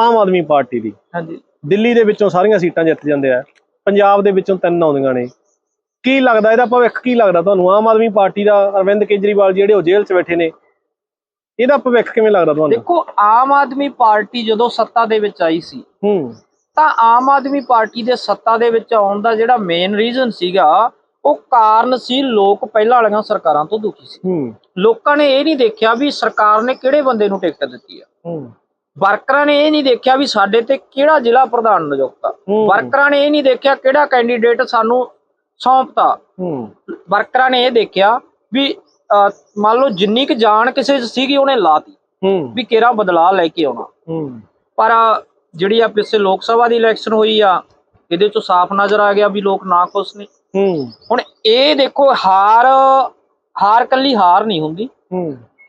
ਆਮ Aadmi party ਦੀ। ਹਾਂਜੀ। ਦਿੱਲੀ ਦੇ ਵਿੱਚੋਂ ਸਾਰੀਆਂ ਸੀਟਾਂ ਜਿੱਤ ਜਾਂਦੇ ਆ। ਪੰਜਾਬ ਦੇ ਵਿੱਚੋਂ ਤਿੰਨ ਆਉਂਦੀਆਂ ਨੇ। ਕੀ ਲੱਗਦਾ ਇਹਦਾ ਭਵਿੱਖ ਕੀ ਲੱਗਦਾ ਤੁਹਾਨੂੰ? ਆਮ ਆਦਮੀ ਪਾਰਟੀ ਦਾ ਅਰਵਿੰਦ ਕੇਜਰੀਵਾਲ ਜਿਹੜੇ ਉਹ ਜੇਲ੍ਹ 'ਚ ਬੈਠੇ ਨੇ। ਇਹਦਾ ਭਵਿੱਖ ਕਿਵੇਂ ਲੱਗਦਾ ਤੁਹਾਨੂੰ? ਦੇਖੋ ਆਮ ਆਦਮੀ ਪਾਰਟੀ ਜਦੋਂ ਸੱਤਾ ਦੇ ਵਿੱਚ ਆਈ ਸੀ ਹੂੰ। ਤਾਂ ਆਮ ਆਦਮੀ ਪਾਰਟੀ ਦੇ ਸੱਤਾ ਦੇ ਵਿੱਚ ਆਉਣ ਦਾ ਜਿਹੜਾ ਮੇਨ ਰੀਜ਼ਨ ਸੀਗਾ ਉਹ ਕਾਰਨ ਸੀ ਲੋਕ ਪਹਿਲਾਂ ਵਾਲੀਆਂ ਸਰਕਾਰਾਂ ਤੋਂ ਦੁਖੀ ਸੀ। ਲੋਕਾਂ ਨੇ ਇਹ ਨਹੀਂ ਦੇਖਿਆ ਵੀ ਸਰਕਾਰ ਨੇ ਕਿਹੜੇ ਬੰਦੇ ਨੂੰ ਟਿਕਟ ਦਿੱਤੀ ਆ। ਹੂੰ। ਵਰਕਰਾਂ ਨੇ ਇਹ ਨਹੀਂ ਦੇਖਿਆ ਵੀ ਸਾਡੇ ਤੇ ਕਿਹੜਾ ਜ਼ਿਲ੍ਹਾ ਪ੍ਰਧਾਨ ਨਿਯੁਕਤ। ਵਰਕਰਾਂ ਨੇ ਇਹ ਨਹੀਂ ਦੇਖਿਆ ਕਿਹੜਾ ਕੈਂਡੀਡੇਟ ਸਾਨੂੰ ਸੌਂਪਤਾ। ਵਰਕਰਾਂ ਨੇ ਇਹ ਦੇਖਿਆ ਵੀ ਮੰਨ ਲਓ ਜਿੰਨੀ ਕੁ ਜਾਨ ਕਿਸੇ 'ਚ ਸੀਗੀ ਉਹਨੇ ਲਾਤੀ ਵੀ ਕਿਹੜਾ ਬਦਲਾਅ ਲੈ ਕੇ ਆਉਣਾ। ਪਰ ਜਿਹੜੀ ਆ ਪਿੱਛੇ ਲੋਕ ਸਭਾ ਦੀ ਇਲੈਕਸ਼ਨ ਹੋਈ ਆ ਇਹਦੇ ਚੋਂ ਸਾਫ਼ ਨਜ਼ਰ ਆ ਗਿਆ ਵੀ ਲੋਕ ਨਾ ਖੁਸ਼ ਨੇ। ਹੁਣ ਇਹ ਦੇਖੋ ਹਾਰ ਹਾਰ ਕੱਲੀ ਹਾਰ ਨਹੀਂ ਹੁੰਦੀ।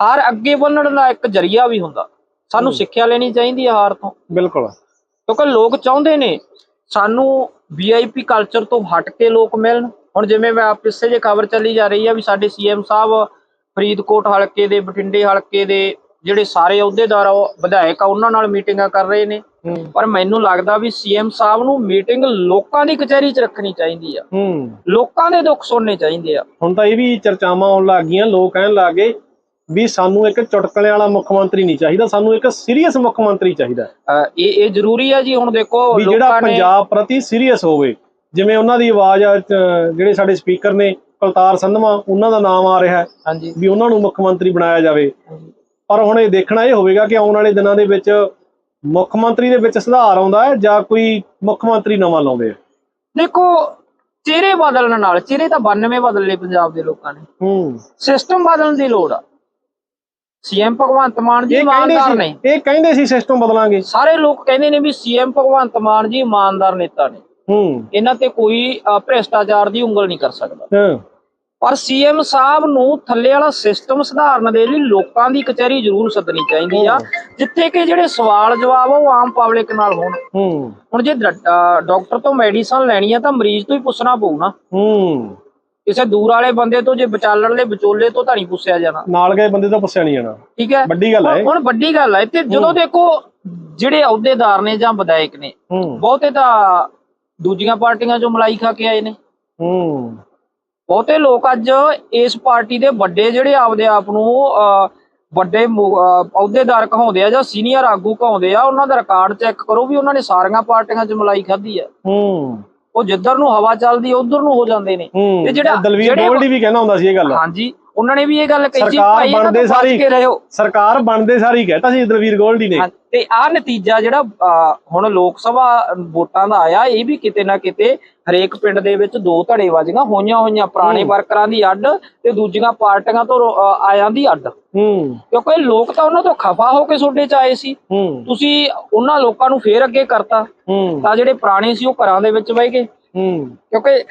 ਹਾਰ ਅੱਗੇ ਵਧਣ ਦਾ ਇੱਕ ਜਰੀਆ ਵੀ ਹੁੰਦਾ। ਸਾਨੂੰ ਸਿੱਖਿਆ ਲੈਣੀ ਚਾਹੀਦੀ ਹੈ ਹਾਰ ਤੋਂ। ਬਿਲਕੁਲ। ਕਿਉਂਕਿ ਲੋਕ ਚਾਹੁੰਦੇ ਨੇ ਸਾਨੂੰ ਵੀਆਈਪੀ ਕਲਚਰ ਤੋਂ ਹਟ ਕੇ ਲੋਕ ਮਿਲਣ। ਹੁਣ ਜਿਵੇਂ ਮੈਂ ਪਿੱਛੇ ਜੇ ਖਬਰ ਚੱਲੀ ਜਾ ਰਹੀ ਆ ਵੀ ਸਾਡੇ ਸੀਐਮ ਸਾਹਿਬ ਫਰੀਦਕੋਟ ਹਲਕੇ ਦੇ ਬਠਿੰਡੇ ਹਲਕੇ ਦੇ ਜਿਹੜੇ ਸਾਰੇ ਅਹੁਦੇਦਾਰ ਆ ਵਿਧਾਇਕ ਆ ਉਹਨਾਂ ਨਾਲ ਮੀਟਿੰਗਾਂ ਕਰ ਰਹੇ ਨੇ। ਪਰ ਮੈਨੂੰ ਲੱਗਦਾ ਵੀ ਸੀਐਮ ਸਾਹਿਬ ਨੂੰ ਮੀਟਿੰਗ ਲੋਕਾਂ ਦੀ ਕਚਹਿਰੀ 'ਚ ਰੱਖਣੀ ਚਾਹੀਦੀ ਆ। ਲੋਕਾਂ ਦੇ ਦੁੱਖ ਸੁਣਨੇ ਚਾਹੀਦੇ ਆ। ਹੁਣ ਤਾਂ ਇਹ ਵੀ ਚਰਚਾਵਾਂ ਆਉਣ ਲੱਗ ਗਈਆਂ ਲੋਕ ਕਹਿਣ ਲੱਗ ਵੀ ਸਾਨੂੰ ਇੱਕ ਚੁਟਕਲੇ ਵਾਲਾ ਮੁੱਖ ਮੰਤਰੀ ਨਹੀਂ ਚਾਹੀਦਾ ਸਾਨੂੰ ਇੱਕ ਸੀਰੀਅਸ ਮੁੱਖ ਮੰਤਰੀ ਚਾਹੀਦਾ ਇਹ ਇਹ ਜ਼ਰੂਰੀ ਆ ਜੀ ਹੁਣ ਦੇਖੋ ਜਿਹੜਾ ਲੋਕਾਂ ਨੇ ਪੰਜਾਬ ਪ੍ਰਤੀ ਸੀਰੀਅਸ ਹੋਵੇ ਜਿਵੇਂ ਉਹਨਾਂ ਦੀ ਆਵਾਜ਼ ਜਿਹੜੇ ਸਾਡੇ ਸਪੀਕਰ ਨੇ ਕੁਲਤਾਰ ਸੰਧਵਾ ਉਹਨਾਂ ਦਾ ਨਾਮ ਆ ਰਿਹਾ ਹੈ ਵੀ ਉਹਨਾਂ ਨੂੰ ਮੁੱਖ ਮੰਤਰੀ ਬਣਾਇਆ ਜਾਵੇ। ਪਰ ਹੁਣ ਇਹ ਦੇਖਣਾ ਇਹ ਹੋਵੇਗਾ ਕਿ ਆਉਣ ਵਾਲੇ ਦਿਨਾਂ ਦੇ ਵਿੱਚ ਮੁੱਖ ਮੰਤਰੀ ਦੇ ਵਿੱਚ ਸੁਧਾਰ ਆਉਂਦਾ ਹੈ ਜਾਂ ਕੋਈ ਮੁੱਖ ਮੰਤਰੀ ਨਵਾਂ ਲਾਉਂਦੇ ਆ? ਦੇਖੋ ਚਿਹਰੇ ਬਦਲਣ ਨਾਲ ਚਿਹਰੇ ਤਾਂ 92 ਬਦਲ ਲਏ ਪੰਜਾਬ ਦੇ ਲੋਕਾਂ ਨੇ। ਹੂੰ। ਸਿਸਟਮ ਬਦਲਣ ਦੀ ਲੋੜ ਆ। ਸੀਐਮ ਭਗਵੰਤ ਮਾਨ ਜੀ ਇਮਾਨਦਾਰ ਨੇ। ਇਹ ਕਹਿੰਦੇ ਸੀ ਸਿਸਟਮ ਬਦਲਾਂਗੇ। ਸਾਰੇ ਲੋਕ ਕਹਿੰਦੇ ਨੇ ਵੀ ਸੀਐਮ ਭਗਵੰਤ ਮਾਨ ਜੀ ਇਮਾਨਦਾਰ ਨੇਤਾ ਨੇ। ਹੂੰ। ਇਹਨਾਂ ਤੇ ਕੋਈ ਭ੍ਰਿਸ਼ਟਾਚਾਰ ਦੀ ਉਂਗਲ ਨਹੀਂ ਕਰ ਸਕਦਾ। ਹਾਂ। ਪਰ ਸੀਐਮ ਸਾਹਿਬ ਨੂੰ ਥੱਲੇ ਵਾਲਾ ਸਿਸਟਮ ਸੁਧਾਰਨ ਦੇ ਲਈ ਲੋਕਾਂ ਦੀ ਕਚਹਿਰੀ ਜ਼ਰੂਰ ਸੱਦਣੀ ਚਾਹੀਦੀ ਆ। ਜਿੱਥੇ ਕਿ ਜਿਹੜੇ ਸਵਾਲ ਜਵਾਬ ਆ ਉਹ ਆਮ ਪਬਲਿਕ ਨਾਲ ਹੋਣ। ਹੂੰ। ਹੁਣ ਜੇ ਡਾਕਟਰ ਤੋਂ ਮੈਡੀਸਨ ਲੈਣੀ ਆ ਤਾਂ ਮਰੀਜ਼ ਤੋਂ ਹੀ ਪੁੱਛਣਾ ਪਊ ਨਾ। ਹੂੰ। ਕਿਸੇ ਦੂਰ ਵਾਲੇ ਬੰਦੇ ਤੋਂ ਜੇ ਵਿਚਾਲਣ ਦੇ ਵਿਚੋਲੇ ਤੋਂ ਤਾਂ ਨਹੀਂ ਪੁੱਛਿਆ ਜਾਣਾ। ਨਾਲ ਗਏ ਬੰਦੇ ਤੋਂ ਪੁੱਛਿਆ ਨਹੀਂ ਜਾਣਾ। ਠੀਕ ਹੈ? ਵੱਡੀ ਗੱਲ ਹੈ। ਹੁਣ ਵੱਡੀ ਗੱਲ ਹੈ ਤੇ ਜਦੋਂ ਦੇਖੋ ਜਿਹੜੇ ਅਹੁਦੇਦਾਰ ਨੇ ਜਾਂ ਵਿਧਾਇਕ ਨੇ ਬਹੁਤੇ ਤਾਂ ਦੂਜੀਆਂ ਪਾਰਟੀਆਂ ਚੋਂ ਮਲਾਈ ਖਾ ਕੇ ਆਏ ਨੇ। ਹੂੰ। ਬਹੁਤੇ ਲੋਕ ਅੱਜ ਇਸ ਪਾਰਟੀ ਦੇ ਵੱਡੇ ਜਿਹੜੇ ਆਪਦੇ ਆਪ ਨੂੰ ਵੱਡੇ ਅਹੁਦੇਦਾਰ ਕਹਾਉਂਦੇ ਆ ਜਾਂ ਸੀਨੀਅਰ ਆਗੂ ਕਹਾਉਂਦੇ ਆ ਉਹਨਾਂ ਦਾ ਰਿਕਾਰਡ ਚੈੱਕ ਕਰੋ ਵੀ ਉਹਨਾਂ ਨੇ ਸਾਰੀਆਂ ਪਾਰਟੀਆਂ 'ਚ ਮਲਾਈ ਖਾਧੀ ਆ ਹੂੰ। ਉਹ ਜਿੱਧਰ ਨੂੰ ਹਵਾ ਚੱਲਦੀ ਉਧਰ ਨੂੰ ਹੋ ਜਾਂਦੇ ਨੇ। ਤੇ ਜਿਹੜਾ- ਦਲਵੀਰ ਗੋਲਡੀ ਵੀ ਕਹਿੰਦਾ ਹੁੰਦਾ ਸੀ ਇਹ ਗੱਲ। ਹਾਂਜੀ ਉਹਨਾਂ ਨੇ ਵੀ ਇਹ ਗੱਲ ਕਹੀ ਸੀ ਭਾਈ ਬਣਦੇ ਸਾਰੀ- ਸਰਕਾਰ ਬਣਦੇ ਸਾਰੀ ਕਹਿਤਾ ਸੀ ਦਲਵੀਰ ਗੋਲਡੀ ਨੇ। ਤੇ ਆ ਨਤੀਜਾ ਜਿਹੜਾ ਹੁਣ ਲੋਕ ਸਭਾ ਵੋਟਾਂ ਦਾ ਆਇਆ ਇਹ ਵੀ ਕਿਤੇ ਨਾ ਕਿਤੇ ਹਰੇਕ ਪਿੰਡ ਦੇ ਵਿੱਚ ਦੋ ਧੜੇ ਵੱਜੀਆਂ ਹੋਈਆਂ ਹੋਈਆਂ ਪੁਰਾਣੇ ਵਰਕਰਾਂ ਦੀ ਅੱਡ ਤੇ ਦੂਜੀਆਂ ਪਾਰਟੀਆਂ ਤੋਂ ਆਇਆਂ ਦੀ ਅੱਡ। ਹੂੰ। ਕਿਉਂਕਿ ਲੋਕ ਤਾਂ ਉਹਨਾਂ ਤੋਂ ਖਫਾ ਹੋ ਕੇ ਤੁਹਾਡੇ ਚ ਆਏ ਸੀ। ਤੁਸੀਂ ਉਹਨਾਂ ਲੋਕਾਂ ਨੂੰ ਫੇਰ ਅੱਗੇ ਕਰਤਾ। ਤਾਂ ਜਿਹੜੇ ਪੁਰਾਣੇ ਸੀ ਉਹ ਘਰਾਂ ਦੇ ਵਿੱਚ ਬਹਿ ਗਏ। ਹੂੰ। ਕਿਉਂਕਿ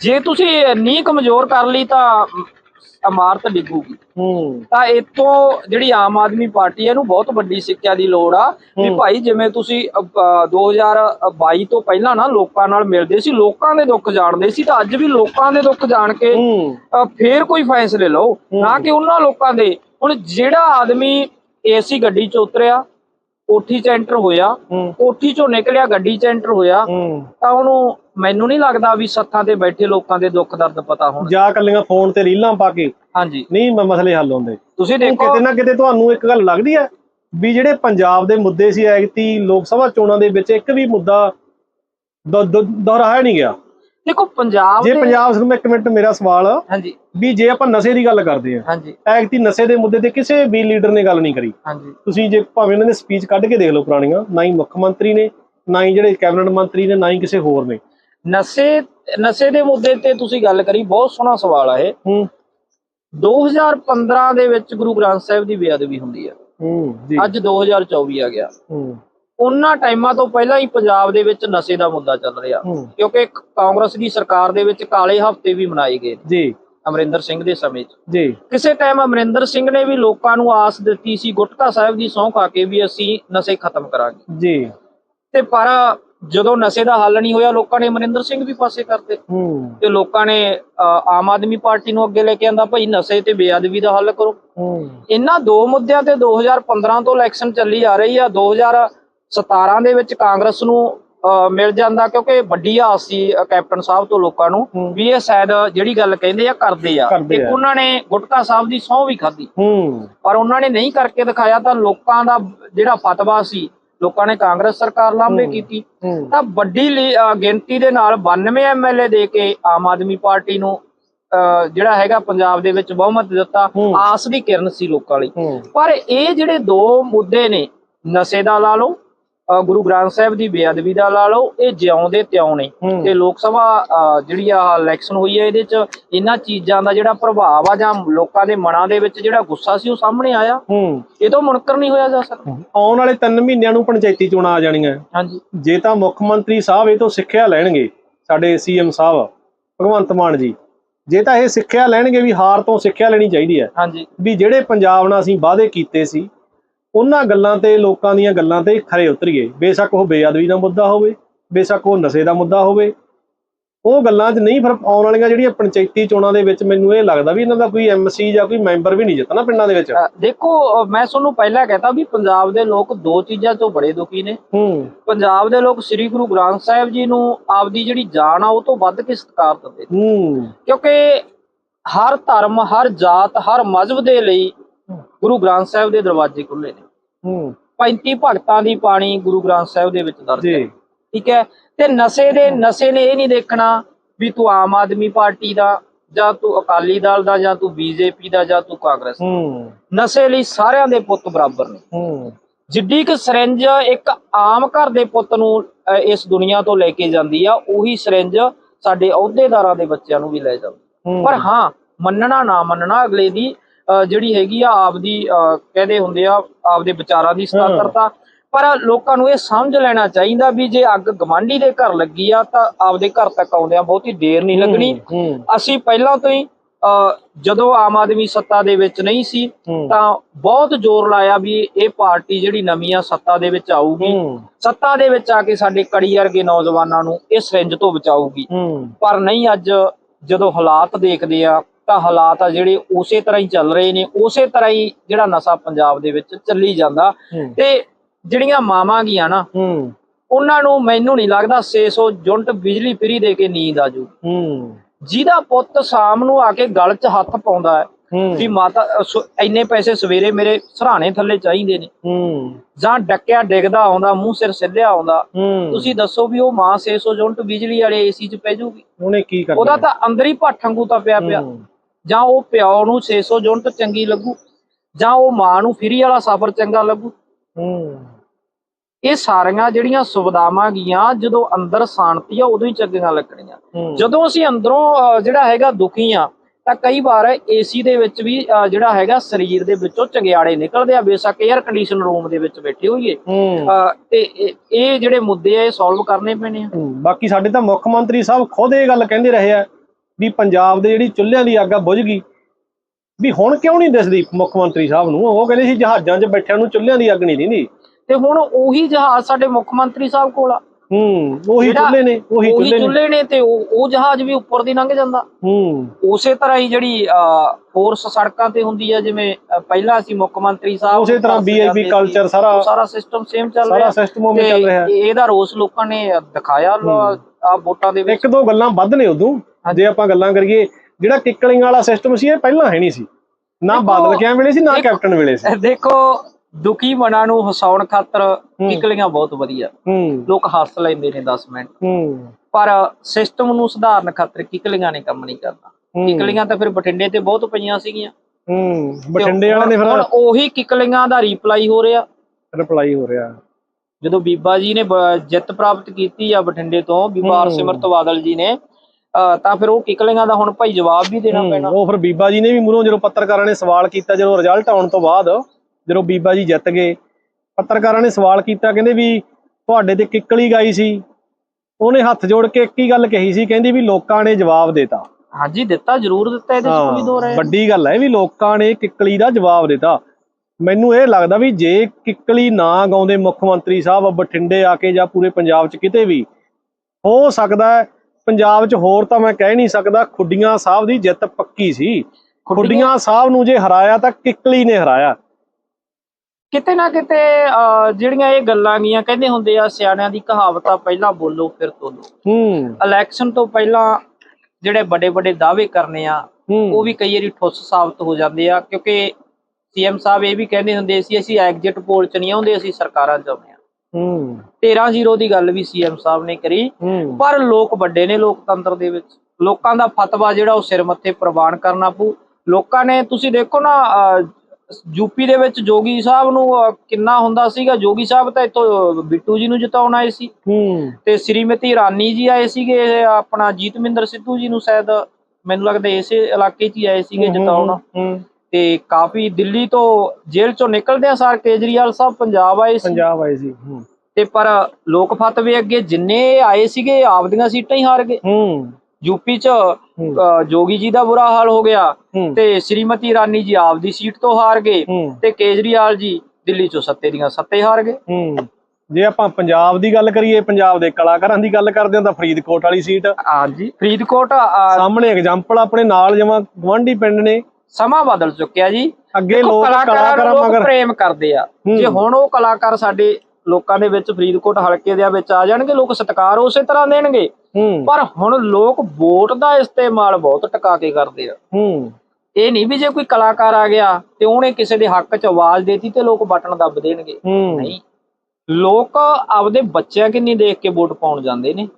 ਜੇ ਤੁਸੀਂ ਨੀਂਹ ਕਮਜ਼ੋਰ ਕਰ ਲਈ ਤਾਂ ਇਮਾਰਤ ਡਿੱਗੂਗੀ। ਹੂੰ। ਤਾਂ ਇਤੋਂ ਜਿਹੜੀ ਆਮ ਆਦਮੀ ਪਾਰਟੀ ਹੈ ਇਹਨੂੰ ਬਹੁਤ ਵੱਡੀ ਸਿੱਖਿਆ ਦੀ ਲੋੜ ਆ ਵੀ ਭਾਈ ਜਿਵੇਂ ਤੁਸੀਂ ਅ, ਅ, 2022 ਤੋਂ ਪਹਿਲਾਂ ਨਾ ਲੋਕਾਂ ਨਾਲ ਮਿਲਦੇ ਸੀ ਲੋਕਾਂ ਦੇ ਦੁੱਖ ਜਾਣਦੇ ਸੀ ਤਾਂ ਅੱਜ ਵੀ ਲੋਕਾਂ ਦੇ ਦੁੱਖ ਜਾਣ ਕੇ ਫੇਰ ਕੋਈ ਫੈਸਲੇ ਲਓ। ਨਾ ਕਿ ਉਹਨਾਂ ਲੋਕਾਂ ਦੇ। ਹੁਣ ਜਿਹੜਾ ਆਦਮੀ ਏਸੀ ਗੱਡੀ 'ਚ ਉਤਰਿਆ ਕੋਠੀ 'ਚ ਐਂਟਰ ਹੋਇਆ ਕੋਠੀ 'ਚੋਂ ਨਿਕਲਿਆ ਗੱਡੀ 'ਚ ਐਂਟਰ ਹੋਇਆ ਤਾਂ ਉਹਨੂੰ ਮੈਨੂੰ ਨਹੀਂ ਲੱਗਦਾ ਵੀ ਸੱਥਾਂ ਤੇ ਬੈਠੇ ਲੋਕਾਂ ਦੇ ਦੁੱਖ ਦਰਦ ਪਤਾ ਹੋਣ। ਜਾ ਕੱਲੀਆਂ ਫੋਨ ਤੇ ਰੀਲਾਂ ਪਾ ਕੇ ਹਾਂਜੀ। ਨਹੀਂ ਮ- ਮਸਲੇ ਹੱਲ ਹੁੰਦੇ। ਤੁਸੀਂ ਦੇਖੋ ਕਿਤੇ ਨਾ ਕਿਤੇ ਤੁਹਾਨੂੰ ਇੱਕ ਗੱਲ ਲੱਗਦੀ ਹੈ ਵੀ ਜਿਹੜੇ ਪੰਜਾਬ ਦੇ ਮੁੱਦੇ ਸੀ ਐਗਤੀ ਲੋਕ ਸਭਾ ਚੋਣਾਂ ਦੇ ਵਿੱਚ ਇੱਕ ਵੀ ਮੁੱਦਾ ਦ- ਦ- ਦੁਹਰਾਇਆ ਨਹੀਂ ਗਿਆ। ਦੇਖੋ ਪੰਜਾਬ ਜੇ ਦੇ ਪੰਜਾਬ ਨੂੰ ਇੱਕ ਮਿੰਟ ਮੇਰਾ ਸਵਾਲ ਹਾਂਜੀ। ਵੀ ਜੇ ਆਪਾਂ ਨਸ਼ੇ ਦੀ ਗੱਲ ਕਰਦੇ ਆ ਹਾਂਜੀ। ਐਗਤੀ ਨਸ਼ੇ ਦੇ ਮੁੱਦੇ ਤੇ ਕਿਸੇ ਵੀ ਲੀਡਰ ਨੇ ਗੱਲ ਨਹੀਂ ਕਰੀ। ਹਾਂਜੀ। ਤੁਸੀਂ ਜੇ ਭਾਵੇਂ ਉਹਨਾਂ ਦੇ ਸਪੀਚ ਕੱਢ ਕੇ ਦੇਖ ਲਓ ਪੁਰਾਣੀਆਂ ਨਾ ਹੀ ਮੁੱਖ ਮੰਤਰੀ ਨੇ ਨਾ ਹੀ ਜਿਹੜੇ ਕੈਬਨਿਟ ਮੰਤਰੀ ਨੇ ਨਾ ਹੀ ਕਿਸੇ ਹੋਰ ਨੇ। ਨਸ਼ੇ ਨਸ਼ੇ ਦੇ ਮੁੱਦੇ ਤੇ ਤੁਸੀਂ ਗੱਲ ਕਰੀ ਬਹੁਤ ਸੋਹਣਾ ਸਵਾਲ ਆ ਇਹ। ਹੂੰ। 2015 ਦੇ ਵਿੱਚ ਗੁਰੂ ਗ੍ਰੰਥ ਸਾਹਿਬ ਦੀ ਬੇਅਦਬੀ ਹੁੰਦੀ ਆ। ਹੂੰ ਜੀ। ਅੱਜ 2024 ਆ ਗਿਆ। ਹੂੰ। ਉਹਨਾਂ ਟਾਈਮਾਂ ਤੋਂ ਪਹਿਲਾਂ ਹੀ ਪੰਜਾਬ ਦੇ ਵਿੱਚ ਨਸ਼ੇ ਦਾ ਮੁੱਦਾ ਚੱਲ ਰਿਹਾ। ਕਿਉਂਕਿ ਕਾਂਗਰਸ ਦੀ ਸਰਕਾਰ ਦੇ ਵਿੱਚ ਕਾਲੇ ਹਫ਼ਤੇ ਵੀ ਮਨਾਏ ਗਏ ਜੀ। ਅਮਰਿੰਦਰ ਸਿੰਘ ਦੇ ਸਮੇਂ 'ਚ। ਜੀ। ਕਿਸੇ ਟਾਈਮ ਅਮਰਿੰਦਰ ਸਿੰਘ ਨੇ ਵੀ ਲੋਕਾਂ ਨੂੰ ਆਸ ਦਿੱਤੀ ਸੀ ਗੁਟਕਾ ਸਾਹਿਬ ਦੀ ਸਹੁੰ ਖਾ ਕੇ ਵੀ ਅਸੀਂ ਨਸ਼ੇ ਖਤਮ ਕਰਾਂਗੇ। ਜੀ। ਤੇ ਪਰ ਜਦੋਂ ਨਸ਼ੇ ਦਾ ਹੱਲ ਨਹੀਂ ਹੋਇਆ ਲੋਕਾਂ ਨੇ ਅਮਰਿੰਦਰ ਸਿੰਘ ਵੀ ਪਾਸੇ ਕਰਤੇ। ਤੇ ਲੋਕਾਂ ਨੇ ਆਮ ਆਦਮੀ ਪਾਰਟੀ ਨੂੰ ਅੱਗੇ ਲੈ ਕੇ ਆਂਦਾ ਭਾਈ ਨਸ਼ੇ ਤੇ ਬੇਅਦਬੀ ਦਾ ਹੱਲ ਕਰੋ। ਇਹਨਾਂ ਦੋ ਮੁੱਦਿਆਂ ਤੇ 2015 ਤੋਂ ਇਲੈਕਸ਼ਨ ਚੱਲੀ ਆ ਰਹੀ ਆ। 17 ਦੇ ਵਿੱਚ ਕਾਂਗਰਸ ਨੂੰ ਮਿਲ ਜਾਂਦਾ ਕਿਉਂਕਿ ਵੱਡੀ ਆਸ ਸੀ ਕੈਪਟਨ ਸਾਹਿਬ ਤੋਂ ਲੋਕਾਂ ਨੂੰ। ਵੀ ਇਹ ਸ਼ਾਇਦ ਜਿਹੜੀ ਗੱਲ ਕਹਿੰਦੇ ਆ ਕਰਦੇ ਆ। ਆ। ਉਹਨਾਂ ਨੇ ਗੁਟਕਾ ਸਾਹਿਬ ਦੀ ਸਹੁੰ ਵੀ ਖਾਧੀ। ਪਰ ਉਹਨਾਂ ਨੇ ਨਹੀਂ ਕਰਕੇ ਦਿਖਾਇਆ ਤਾਂ ਲੋਕਾਂ ਦਾ ਜਿਹੜਾ ਫਤਵਾ ਸੀ ਲੋਕਾਂ ਨੇ ਕਾਂਗਰਸ ਸਰਕਾਰ ਲਾਂਭੇ। ਕੀਤੀ ਤਾਂ ਵੱਡੀ ਗਿਣਤੀ ਦੇ ਨਾਲ 92 ਐਮਐਲਏ ਦੇ ਕੇ ਆਮ ਆਦਮੀ ਪਾਰਟੀ ਨੂੰ ਜਿਹੜਾ ਹੈਗਾ ਪੰਜਾਬ ਦੇ ਵਿੱਚ ਬਹੁਮਤ ਦਿੱਤਾ। ਆਸ ਦੀ ਕਿਰਨ ਸੀ ਲੋਕਾਂ ਲਈ ਪਰ ਇਹ ਜਿਹੜੇ ਦੋ ਮੁੱਦੇ ਨੇ ਨਸ਼ੇ ਦਾ ਲਾ ਲਓ ਗੁਰੂ ਗ੍ਰੰਥ ਸਾਹਿਬ ਦੀ ਬੇਅਦਬੀ ਦਾ ਲਾ ਲਓ ਇਹ ਜਿਉਂਦੇ ਤਿਉਂ ਨੇ। ਤੇ ਲੋਕ ਸਭਾ ਜਿਹੜੀ ਆ ਇਲੈਕਸ਼ਨ ਹੋਈ ਹੈ ਇਹਦੇ ਚ ਇਹਨਾਂ ਚੀਜ਼ਾਂ ਦਾ ਜਿਹੜਾ ਪ੍ਰਭਾਵ ਆ ਜਾਂ ਲੋਕਾਂ ਦੇ ਮਨਾਂ ਦੇ ਵਿੱਚ ਜਿਹੜਾ ਗੁੱਸਾ ਸੀ ਉਹ ਸਾਹਮਣੇ ਆਇਆ। ਇਹ ਤੋਂ ਮੁਨਕਰ ਨਹੀਂ ਹੋਇਆ ਜਾ ਸਕਦਾ। ਆਉਣ ਵਾਲੇ 3 ਮਹੀਨਿਆਂ ਨੂੰ ਪੰਚਾਇਤੀ ਚੋਣਾਂ ਆ ਜਾਣੀਆਂ। ਹਾਂਜੀ। ਜੇ ਤਾਂ ਮੁੱਖ ਮੰਤਰੀ ਸਾਹਿਬ ਇਹ ਤੋਂ ਸਿੱਖਿਆ ਲੈਣਗੇ ਸਾਡੇ ਸੀਐਮ ਸਾਹਿਬ ਭਗਵੰਤ ਮਾਨ ਜੀ। ਜੇ ਤਾਂ ਇਹ ਸਿੱਖਿਆ ਲੈਣਗੇ ਵੀ ਹਾਰ ਤੋਂ ਸਿੱਖਿਆ ਲੈਣੀ ਚਾਹੀਦੀ ਹੈ। ਹਾਂਜੀ। ਵੀ ਜਿਹੜੇ ਪੰਜਾਬ ਨਾਲ ਅਸੀਂ ਵਾਅਦੇ ਕੀਤੇ ਸੀ ਉਹਨਾਂ ਗੱਲਾਂ ਤੇ ਲੋਕਾਂ ਦੀਆਂ ਗੱਲਾਂ ਤੇ ਖਰੇ ਉਤਰੀਏ। ਬੇਸ਼ੱਕ ਉਹ ਬੇਅਦਬੀ ਦਾ ਮੁੱਦਾ ਹੋਵੇ ਬੇਸ਼ੱਕ ਉਹ ਨਸ਼ੇ ਦਾ ਮੁੱਦਾ ਹੋਵੇ। ਉਹ ਗੱਲਾਂ 'ਚ ਨਹੀਂ ਫਿਰ ਆਉਣ ਵਾਲੀਆਂ ਜਿਹੜੀਆਂ ਪੰਚਾਇਤੀ ਚੋਣਾਂ ਦੇ ਵਿੱਚ ਮੈਨੂੰ ਇਹ ਲੱਗਦਾ ਵੀ ਇਹਨਾਂ ਦਾ ਕੋਈ ਐਮਸੀ ਜਾਂ ਕੋਈ ਮੈਂਬਰ ਵੀ ਨਹੀਂ ਜਿੱਤਣਾ ਪਿੰਡਾਂ ਦੇ ਵਿੱਚ। ਦੇਖੋ ਮੈਂ ਤੁਹਾਨੂੰ ਪਹਿਲਾਂ ਕਹਤਾ ਵੀ ਪੰਜਾਬ ਦੇ ਲੋਕ ਦੋ ਚੀਜ਼ਾਂ ਤੋਂ ਬੜੇ ਦੁਖੀ ਨੇ। ਹੂੰ। ਪੰਜਾਬ ਦੇ ਲੋਕ ਸ੍ਰੀ ਗੁਰੂ ਗ੍ਰੰਥ ਸਾਹਿਬ ਜੀ ਨੂੰ ਆਪਦੀ ਜਿਹੜੀ ਜਾਨ ਆ ਉਹ ਤੋਂ ਵੱਧ ਕੇ ਸਤਿਕਾਰ ਦਿੰਦੇ ਕਿਉਂਕਿ ਹਰ ਧਰਮ ਹਰ ਜਾਤ ਹਰ ਮਜ਼ਹਬ ਦੇ ਲਈ ਗੁਰੂ ਗ੍ਰੰਥ ਸਾਹਿਬ ਦੇ ਦਰਵਾਜ਼ੇ ਖੁੱਲੇ ਨੇ। ਹੂੰ। 35 ਭਗਤਾਂ ਦੀ ਬਾਣੀ ਗੁਰੂ ਗ੍ਰੰਥ ਸਾਹਿਬ ਦੇ ਵਿੱਚ ਦਰਜ ਹੈ। ਠੀਕ ਹੈ? ਤੇ ਨਸ਼ੇ ਦੇ ਨਸ਼ੇ ਨੇ ਇਹ ਨਹੀਂ ਦੇਖਣਾ ਵੀ ਤੂੰ ਆਮ ਆਦਮੀ ਪਾਰਟੀ ਦਾ ਜਾਂ ਤੂੰ ਅਕਾਲੀ ਦਲ ਦਾ ਜਾਂ ਤੂੰ ਬੀਜੇਪੀ ਦਾ ਜਾਂ ਤੂੰ ਕਾਂਗਰਸ ਦਾ। ਹੂੰ। ਨਸ਼ੇ ਲਈ ਸਾਰਿਆਂ ਦੇ ਪੁੱਤ ਬਰਾਬਰ ਨੇ। ਹੂੰ। ਜਿੱਡੀ ਕਿ ਸਿਰੰਜ ਇੱਕ ਆਮ ਘਰ ਦੇ ਪੁੱਤ ਨੂੰ ਇਸ ਦੁਨੀਆ ਤੋਂ ਲੈ ਕੇ ਜਾਂਦੀ ਆ ਉਹੀ ਸਿਰੰਜ ਸਾਡੇ ਅਹੁਦੇਦਾਰਾਂ ਦੇ ਬੱਚਿਆਂ ਨੂੰ ਵੀ ਲੈ ਜਾਂਦੀ। ਪਰ ਹਾਂ ਮੰਨਣਾ ਨਾ ਮੰਨਣਾ ਅਗਲੇ ਦੀ ਜਿਹੜੀ ਹੈਗੀ ਆ ਆਪਦੀ ਕਹਿੰਦੇ ਹੁੰਦੇ ਆ ਆਪਦੇ ਵਿਚਾਰਾਂ ਦੀ ਸੁਤੰਤਰਤਾ। ਪਰ ਲੋਕਾਂ ਨੂੰ ਇਹ ਸਮਝ ਲੈਣਾ ਚਾਹੀਦਾ ਵੀ ਜੇ ਅੱਗ ਗਵਾਂਢੀ ਦੇ ਘਰ ਲੱਗੀ ਆ ਤਾਂ ਆਪਦੇ ਘਰ ਤੱਕ ਆਉਂਦਿਆਂ ਬਹੁਤੀ ਦੇਰ ਨਹੀਂ ਲੱਗਣੀ। ਅਸੀਂ ਪਹਿਲਾਂ ਤੋਂ ਹੀ ਜਦੋਂ ਆਮ ਆਦਮੀ ਸੱਤਾ ਦੇ ਵਿੱਚ ਨਹੀਂ ਸੀ ਤਾਂ ਬਹੁਤ ਜ਼ੋਰ ਲਾਇਆ ਵੀ ਇਹ ਪਾਰਟੀ ਜਿਹੜੀ ਨਵੀਂ ਆ ਸੱਤਾ ਦੇ ਵਿੱਚ ਆਊਗੀ। ਸੱਤਾ ਦੇ ਵਿੱਚ ਆ ਕੇ ਸਾਡੇ ਕੜੀ ਵਰਗੇ ਨੌਜਵਾਨਾਂ ਨੂੰ ਇਹ ਸਿਰੰਜ ਤੋਂ ਬਚਾਊਗੀ। ਪਰ ਨਹੀਂ ਅੱਜ ਜਦੋਂ ਹਾਲਾਤ ਦੇਖਦੇ ਆ ਤਾਂ ਹਾਲਾਤ ਆ ਜਿਹੜੇ ਉਸੇ ਤਰ੍ਹਾਂ ਹੀ ਚੱਲ ਰਹੇ ਨੇ ਉਸੇ ਤਰ੍ਹਾਂ ਹੀ ਜਿਹੜਾ ਨਸ਼ਾ ਪੰਜਾਬ ਦੇ ਵਿੱਚ ਚੱਲੀ ਜਾਂਦਾ। ਤੇ ਜਿਹੜੀਆਂ ਮਾਵਾਂ ਗੀਆਂ ਨਾ ਉਹਨਾਂ ਨੂੰ ਮੈਨੂੰ ਨਹੀਂ ਲੱਗਦਾ 600 ਯੂਨਿਟ ਬਿਜਲੀ ਫਰੀ ਦੇ ਕੇ ਨੀਂਦ ਆਜੂ ਜਿਹਦਾ ਪੁੱਤ ਸ਼ਾਮ ਨੂੰ ਆ ਕੇ ਗਲ 'ਚ ਹੱਥ ਪਾਉਂਦਾ ਹੈ ਵੀ ਮਾਤਾ ਇੰਨੇ ਪੈਸੇ ਸਵੇਰੇ ਮੇਰੇ ਸਰਾਣੇ ਥੱਲੇ ਚਾਹੀਦੇ ਨੇ। ਹੂੰ। ਜਾਂ ਡੱਕਿਆ ਡਿੱਗਦਾ ਆਉਂਦਾ ਮੂੰਹ ਸਿਰ ਸਿੱਧਿਆ ਆਉਂਦਾ। ਤੁਸੀਂ ਦੱਸੋ ਵੀ ਉਹ ਮਾਂ 600 ਯੂਨਿਟ ਬਿਜਲੀ ਵਾਲੇ ਏਸੀ 'ਚ ਪੈ ਜਾਊਗੀ ਉਹਨੇ ਕੀ ਕਰਨਾ ਉਹਦਾ ਤਾਂ ਅੰਦਰ ਹੀ ਭੱਠਾਂਗੂ ਤਾਂ ਪਿਆ ਪਿਆ। ਜਾਂ ਉਹ ਪਿਓ ਨੂੰ 600 ਯੂਨਿਟ ਚੰਗੀ ਲੱਗੂ ਜਾਂ ਉਹ ਮਾਂ ਨੂੰ ਫਰੀ ਵਾਲਾ ਸਫ਼ਰ ਚੰਗਾ ਲੱਗੂ। ਹੂੰ ਇਹ ਸਾਰੀਆਂ ਜਿਹੜੀਆਂ ਸੁਵਿਧਾਵਾਂ ਗੀਆਂ ਜਦੋਂ ਅੰਦਰ ਸ਼ਾਂਤੀ ਆ ਉਦੋਂ ਹੀ ਚੰਗੀਆਂ ਲੱਗਣੀਆਂ। ਜਦੋਂ ਅਸੀਂ ਅੰਦਰੋਂ ਜਿਹੜਾ ਹੈਗਾ ਦੁਖੀ ਆ ਤਾਂ ਕਈ ਵਾਰ ਏਸੀ ਦੇ ਵਿੱਚ ਵੀ ਜਿਹੜਾ ਹੈਗਾ ਸਰੀਰ ਦੇ ਵਿੱਚੋਂ ਚੰਗਿਆੜੇ ਨਿਕਲਦੇ ਆ। ਬੇਸ਼ੱਕ 에ਅਰ ਕੰਡੀਸ਼ਨ ਰੂਮ ਦੇ ਵਿੱਚ ਬੈਠੇ ਹੋਈਏ। ਤੇ ਇਹ- ਜਿਹੜੇ ਮੁੱਦੇ ਆ ਇਹ ਸੋਲਵ ਕਰਨੇ ਪੈਣੇ ਆ। ਬਾਕੀ ਸਾਡੇ ਤਾਂ ਮੁੱਖ ਮੰਤਰੀ ਸਾਹਿਬ ਖੁਦ ਇਹ ਗੱਲ ਕਹਿੰਦੇ ਰਹੇ ਆ ਵੀ ਪੰਜਾਬ ਦੇ ਜਿਹੜੀ ਚੁੱਲ੍ਹਿਆਂ ਦੀ ਅੱਗ ਆ ਬੁਝ ਗਈ। ਵੀ ਹੁਣ ਕਿਉਂ ਨਹੀਂ ਦਿਸਦੀ ਮੁੱਖ ਮੰਤਰੀ ਸਾਹਿਬ ਨੂੰ? ਉਹ ਕਹਿੰਦੇ ਸੀ ਜਹਾਜ਼ਾਂ 'ਚ ਬੈਠਿਆਂ ਨੂੰ ਚੁੱਲ੍ਹਿਆਂ ਦੀ ਅੱਗ ਨਹੀਂ ਦਿੰਦੀ। ਤੇ ਹੁਣ ਉਹੀ ਜਹਾਜ਼ ਸਾਡੇ ਮੁੱਖ ਮੰਤਰੀ ਸਾਹਿਬ ਕੋਲ ਆ। ਹੂੰ ਉਹੀ ਚੁੱਲ੍ਹੇ ਨੇ ਉਹੀ ਚੁੱਲ੍ਹੇ ਨੇ। ਤੇ ਉਹ ਉਹ ਜਹਾਜ਼ ਵੀ ਉੱਪਰ ਦੀ ਲੰਘ ਜਾਂਦਾ। ਹੂੰ। ਉਸੇ ਤਰ੍ਹਾਂ ਹੀ ਜਿਹੜੀ ਫੋਰਸ ਸੜਕਾਂ ਤੇ ਹੁੰਦੀ ਆ ਜਿਵੇਂ ਪਹਿਲਾਂ ਅਸੀਂ ਮੁੱਖ ਮੰਤਰੀ ਸਾਹਿਬ ਉਸੇ ਤਰ੍ਹਾਂ ਵੀਆਈਪੀ ਕਲਚਰ ਸਾਰਾ ਸਾਰਾ ਸਿਸਟਮ ਸੇਮ ਚੱਲ ਸਾਰਾ ਰਿਹਾ। ਸਿਸਟਮ ਉਵੇਂ ਚੱਲ ਰਿਹਾ। ਇਹ- ਇਹਦਾ ਰੋਸ ਲੋਕਾਂ ਨੇ ਦਿਖਾਇਆ ਆ ਵੋਟਾਂ ਦੇ ਵਿੱਚ। ਇੱਕ ਦੋ ਗੱਲਾਂ ਵੱਧ ਨੇ ਉਦੋਂ। ਜੇ ਆਪਾਂ ਗੱਲਾਂ ਕਰੀਏ ਜਿਹੜਾ ਕਿੱਕਲਿੰਗ ਵਾਲਾ ਸਿਸਟਮ ਸੀ ਇਹ ਪਹਿਲਾਂ ਹੈ ਨਹੀਂ ਸੀ। ਨਾ ਬਾਦਲ ਕਿਆਂ ਵੇਲੇ ਸੀ ਨਾ ਕੈਪਟਨ ਵੇਲੇ ਸੀ। ਦੇਖੋ ਦੁਖੀ ਮਨਾਂ ਨੂੰ ਹਸਾਉਣ ਖਾਤਰ ਕਿਕਲੀਆਂ ਬਹੁਤ ਵਧੀਆ। ਲੋਕ ਹੱਸ ਲੈਂਦੇ ਨੇ 10 ਮਿੰਟ। ਪਰ ਸਿਸਟਮ ਨੂੰ ਸੁਧਾਰਨ ਖਾਤਰ ਕਿਕਲੀਆਂ ਨੇ ਕੰਮ ਨਹੀਂ ਕਰਨਾ। ਕਿਕਲੀਆਂ ਤਾਂ ਫਿਰ ਬਠਿੰਡੇ ਤੇ ਬਹੁਤ ਪਈਆਂ ਸੀਗੀਆਂ। ਹੂੰ। ਬਠਿੰਡੇ ਵਾਲਿਆਂ ਨੇ ਹੁਣ- ਹੁਣ ਫਿਰ ਉਹੀ ਕਿਕਲੀਆਂ ਦਾ ਰੀਪਲਾਈ ਹੋ ਰਿਹਾ। ਰਿਪਲਾਈ ਹੋ ਰਿਹਾ। ਜਦੋਂ ਬੀਬਾ ਜੀ ਨੇ ਜਿੱਤ ਪ੍ਰਾਪਤ ਕੀਤੀ ਆ ਬਠਿੰਡੇ ਤੋਂ ਬੀਬਾ। ਸਿਮਰਤ ਬਾਦਲ ਜੀ ਨੇ ਤਾਂ ਫਿਰ ਉਹ ਕਿਕਲੀਆਂ ਦਾ ਹੁਣ ਭਾਈ ਜਵਾਬ ਵੀ ਦੇਣਾ ਪੈਣਾ। ਉਹ ਫਿਰ ਬੀਬਾ ਜੀ ਨੇ ਵੀ ਮੂਹਰੋਂ ਜਦੋਂ ਪੱਤਰਕਾਰਾਂ ਨੇ ਸਵਾਲ ਕੀਤਾ ਜਦੋਂ ਰਿਜ਼ਲਟ ਆਉਣ ਤੋਂ ਬਾਅਦ ਜਦੋਂ ਬੀਬਾ ਜੀ ਜਿੱਤ ਗਏ ਪੱਤਰਕਾਰਾਂ ਨੇ ਸਵਾਲ ਕੀਤਾ ਕਹਿੰਦੇ ਵੀ ਤੁਹਾਡੇ ਤੇ ਕਿੱਕਲੀ ਗਾਈ ਸੀ। ਉਹਨੇ ਹੱਥ ਜੋੜ ਕੇ ਇੱਕ ਹੀ ਗੱਲ ਕਹੀ ਸੀ ਕਹਿੰਦੀ ਵੀ ਲੋਕਾਂ ਨੇ ਜਵਾਬ ਦਿੱਤਾ। ਹਾਂਜੀ ਦਿੱਤਾ ਜ਼ਰੂਰ ਦਿੱਤਾ ਇਹਦੇ ਚ ਕੋਈ ਦੋ ਰਾਏ। ਵੱਡੀ ਗੱਲ ਹੈ ਵੀ ਲੋਕਾਂ ਨੇ ਕਿੱਕਲੀ ਦਾ ਜਵਾਬ ਦਿੱਤਾ। ਮੈਨੂੰ ਇਹ ਲੱਗਦਾ ਵੀ ਜੇ ਕਿੱਕਲੀ ਨਾ ਗਾਉਂਦੇ ਮੁੱਖ ਮੰਤਰੀ ਸਾਹਿਬ ਬਠਿੰਡੇ ਆ ਕੇ ਜਾਂ ਪੂਰੇ ਪੰਜਾਬ 'ਚ ਕਿਤੇ ਵੀ ਹੋ ਸਕਦਾ ਹੈ ਪੰਜਾਬ 'ਚ ਹੋਰ ਤਾਂ ਮੈਂ ਕਹਿ ਨਹੀਂ ਸਕਦਾ ਖੁੱਡੀਆਂ ਸਾਹਿਬ ਦੀ ਜਿੱਤ ਪੱਕੀ ਸੀ। ਖੁੱਡੀਆਂ ਸਾਹਿਬ ਨੂੰ ਜੇ ਹਰਾਇਆ ਤਾਂ ਕਿੱਕਲੀ ਨੇ ਹਰਾਇਆ। ਕਿਤੇ ਨਾ ਕਿਤੇ ਜਿਹੜੀਆਂ ਇਹ ਗੱਲਾਂ ਗੀਆਂ ਕਹਿੰਦੇ ਹੁੰਦੇ ਆ ਸਿਆਣਿਆਂ ਦੀ ਕਹਾਵਤ ਆ ਪਹਿਲਾਂ ਬੋਲੋ ਫਿਰ ਤੋਲੋ। ਹੂੰ। ਇਲੈਕਸ਼ਨ ਤੋਂ ਪਹਿਲਾਂ ਜਿਹੜੇ ਵੱਡੇ ਵੱਡੇ ਦਾਅਵੇ ਕਰਨੇ ਆ ਉਹ ਵੀ ਕਈ ਵਾਰੀ ਠੁੱਸ ਸਾਬਤ ਹੋ ਜਾਂਦੇ ਆ ਕਿਉਂਕਿ ਸੀਐਮ ਸਾਹਿਬ ਇਹ ਵੀ ਕਹਿੰਦੇ ਹੁੰਦੇ ਸੀ ਅਸੀਂ ਐਗਜ਼ਿਟ ਪੋਲ ਚ ਨਹੀਂ ਆਉਂਦੇ ਅਸੀਂ ਸਰਕਾਰਾਂ ਚ ਆਉਂਦੇ ਆ। ਹੂੰ। 13-0 ਦੀ ਗੱਲ ਵੀ ਸੀਐਮ ਸਾਹਿਬ ਨੇ ਕਰੀ। ਪਰ ਲੋਕ ਵੱਡੇ ਨੇ ਲੋਕਤੰਤਰ ਦੇ ਵਿੱਚ। ਲੋਕਾਂ ਦਾ ਫਤਵਾ ਜਿਹੜਾ ਉਹ ਸਿਰ ਮੱਥੇ ਪ੍ਰਵਾਨ ਕਰਨਾ ਪਊ। ਲੋਕਾਂ ਨੇ ਤੁਸੀਂ ਦੇਖੋ ਨਾ ਯੂਪੀ ਦੇ ਵਿੱਚ ਜੋਗੀ ਸਾਹਿਬ ਨੂੰ ਕਿੰਨਾ ਹੁੰਦਾ ਸੀਗਾ। ਜੋਗੀ ਸਾਹਿਬ ਤਾਂ ਇੱਥੋਂ ਬਿੱਟੂ ਜੀ ਨੂੰ ਜਿਤਾਉਣ ਆਏ ਸੀ। ਹੂੰ। ਤੇ ਸ਼੍ਰੀਮਤੀ ਰਾਨੀ ਜੀ ਆਏ ਸੀਗੇ ਆਪਣਾ ਜੀਤਮਿੰਦਰ ਸਿੱਧੂ ਜੀ ਨੂੰ ਸ਼ਾਇਦ ਮੈਨੂੰ ਲੱਗਦਾ ਇਸੇ ਇਲਾਕੇ 'ਚ ਹੀ ਆਏ ਸੀਗੇ ਜਿਤਾਉਣ। ਹੂੰ। ਤੇ ਕਾਫੀ ਦਿੱਲੀ ਤੋਂ ਜੇਲ੍ਹ ਚੋਂ ਨਿਕਲਦੇ ਆ ਸਾਰ ਕੇਜਰੀਵਾਲ ਸਾਹਿਬ ਪੰਜਾਬ ਆਏ ਸੀ? ਪੰਜਾਬ ਆਏ ਸੀ ਹੂੰ। ਤੇ ਪਰ ਲੋਕ ਫਤਵੇ ਅੱਗੇ ਜਿੰਨੇ ਆਏ ਸੀਗੇ ਆਪਦੀਆਂ ਸੀਟਾਂ ਹੀ ਹਾਰ ਗਏ। ਹੂੰ। ਯੂਪੀ 'ਚ ਜੋਗੀ ਜੀ ਦਾ ਬੁਰਾ ਹਾਲ ਹੋ ਗਿਆ। ਤੇ ਸ਼੍ਰੀਮਤੀ ਰਾਨੀ ਜੀ ਆਪਦੀ ਸੀਟ ਤੋਂ ਹਾਰ ਗਏ। ਤੇ ਕੇਜਰੀਵਾਲ ਜੀ ਦਿੱਲੀ 'ਚੋਂ ਸੱਤੇ ਦੀਆਂ ਸੱਤੇ ਹਾਰ ਗਏ। ਹੂੰ। ਜੇ ਆਪਾਂ ਪੰਜਾਬ ਦੀ ਗੱਲ ਕਰੀਏ ਪੰਜਾਬ ਦੇ ਕਲਾਕਾਰਾਂ ਦੀ ਗੱਲ ਕਰਦੇ ਹਾਂ ਤਾਂ ਫਰੀਦਕੋਟ ਵਾਲੀ ਸੀਟ ਹਾਂਜੀ ਫਰੀਦਕੋਟ ਸਾਹਮਣੇ ਐਗਜ਼ਾਮਪਲ ਆਪਣੇ ਨਾਲ ਜਮਾ ਗਵਾਂਢੀ ਪਿੰਡ ਨੇ। ਸਮਾਂ ਬਦਲ ਚੁੱਕਿਆ ਜੀ। ਅੱਗੇ ਲੋਕ ਕਲਾਕਾਰਾਂ ਮਗਰ ਪ੍ਰੇਮ ਕਰਦੇ ਆ। ਜੇ ਹੁਣ ਉਹ ਕਲਾਕਾਰ ਸਾਡੇ ਲੋਕਾਂ ਦੇ ਵਿੱਚ ਫਰੀਦਕੋਟ ਹਲਕੇ ਦੇ ਵਿੱਚ ਆ ਜਾਣਗੇ ਲੋਕ ਸਤਿਕਾਰ ਉਸੇ ਤਰ੍ਹਾਂ ਦੇਣਗੇ। ਪਰ ਹੁਣ ਲੋਕ ਵੋਟ ਦਾ ਇਸਤੇਮਾਲ ਬਹੁਤ ਟਕਾ ਕੇ ਕਰਦੇ ਆ। ਇਹ ਨਹੀਂ ਵੀ ਜੇ ਕੋਈ ਕਲਾਕਾਰ ਆ ਗਿਆ ਤੇ ਉਹਨੇ ਕਿਸੇ ਦੇ ਹੱਕ 'ਚ ਆਵਾਜ਼ ਦੇਤੀ ਤੇ ਲੋਕ ਬਟਨ ਦੱਬ ਦੇਣਗੇ। ਨਹੀਂ। ਲੋਕ ਆਪਦੇ ਬੱਚਿਆਂ ਕਿੰਨੀ ਦੇਖ ਕੇ ਵੋਟ ਪਾਉਣ ਜਾਂਦੇ ਨੇ।